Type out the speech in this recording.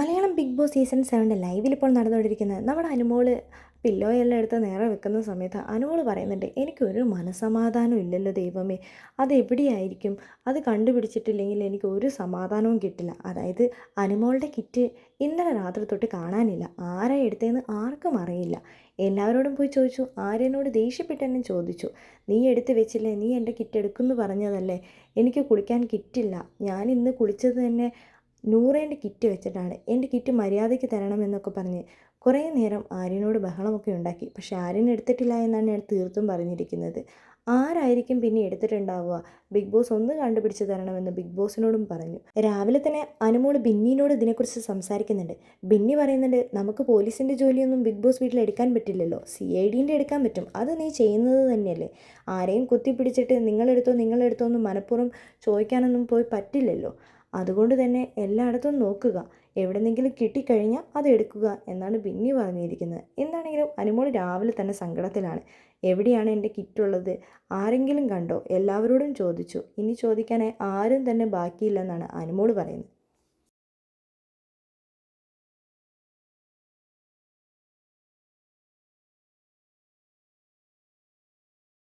Malayalam big boss season സെവന്റെ ലൈവിൽ ഇപ്പോൾ നടന്നുകൊണ്ടിരിക്കുന്നത് നമ്മുടെ അനുമോൾ പില്ലോ എല്ലാം എടുത്ത് നേരെ വെക്കുന്ന സമയത്ത് അനുമോൾ പറയുന്നുണ്ട് എനിക്കൊരു മനസമാധാനം ഇല്ലല്ലോ ദൈവമേ. അത് എവിടെയായിരിക്കും അത് കണ്ടുപിടിച്ചിട്ടില്ലെങ്കിൽ എനിക്ക് ഒരു സമാധാനവും കിട്ടില്ല. അതായത് അനുമോളുടെ കിറ്റ് ഇന്നലെ രാത്രി തൊട്ട് കാണാനില്ല. ആരാ എടുത്തതെന്ന് ആർക്കും അറിയില്ല. എല്ലാവരോടും പോയി ചോദിച്ചു. ആര്യനോട് ദേഷ്യപ്പെട്ട് തന്നെ ചോദിച്ചു. നീ എടുത്ത് വെച്ചില്ലേ? നീ എന്റെ കിറ്റ് എടുക്കുമെന്ന് പറഞ്ഞതല്ലേ? എനിക്ക് കുളിക്കാൻ കിറ്റില്ല. ഞാൻ ഇന്ന് കുളിച്ചത് തന്നെ നൂറേന്റെ കിറ്റ് വെച്ചിട്ടാണ് എന്റെ കിറ്റ് മര്യാദയ്ക്ക് തരണമെന്നൊക്കെ പറഞ്ഞ് കുറേ നേരം ആര്യനോട് ബഹളമൊക്കെ ഉണ്ടാക്കി. പക്ഷെ ആര്യൻ എടുത്തിട്ടില്ല എന്നാണ് ഞാൻ തീർത്തും പറഞ്ഞിരിക്കുന്നത്. ആരായിരിക്കും പിന്നെ എടുത്തിട്ടുണ്ടാവുക? ബിഗ് ബോസ് ഒന്ന് കണ്ടുപിടിച്ച് തരണമെന്ന് ബിഗ് ബോസിനോടും പറഞ്ഞു. രാവിലെ തന്നെ അനുമോൾ ബിന്നിനോട് ഇതിനെക്കുറിച്ച് സംസാരിക്കുന്നുണ്ട്. ബിന്നി പറയുന്നുണ്ട് നമുക്ക് പോലീസിന്റെ ജോലിയൊന്നും ബിഗ് ബോസ് വീട്ടിൽ എടുക്കാൻ പറ്റില്ലല്ലോ. സി ഐ ഡീന്റെ എടുക്കാൻ പറ്റും. അത് നീ ചെയ്യുന്നത് തന്നെയല്ലേ. ആരെയും കുത്തിപ്പിടിച്ചിട്ട് നിങ്ങളെടുത്തോ നിങ്ങളെടുത്തോ എന്ന് മനഃപൂർവം ചോദിക്കാനൊന്നും പോയി പറ്റില്ലല്ലോ. അതുകൊണ്ട് തന്നെ എല്ലായിടത്തും നോക്കുക. എവിടെന്നെങ്കിലും കിട്ടിക്കഴിഞ്ഞാൽ അത് എടുക്കുക എന്നാണ് ബിന്നി പറഞ്ഞിരിക്കുന്നത്. എന്താണെങ്കിലും അനുമോൾ രാവിലെ തന്നെ സങ്കടത്തിലാണ്. എവിടെയാണ് എന്റെ കിറ്റുള്ളത്? ആരെങ്കിലും കണ്ടോ? എല്ലാവരോടും ചോദിച്ചു. ഇനി ചോദിക്കാനായി ആരും തന്നെ ബാക്കിയില്ലെന്നാണ് അനുമോൾ പറയുന്നത്.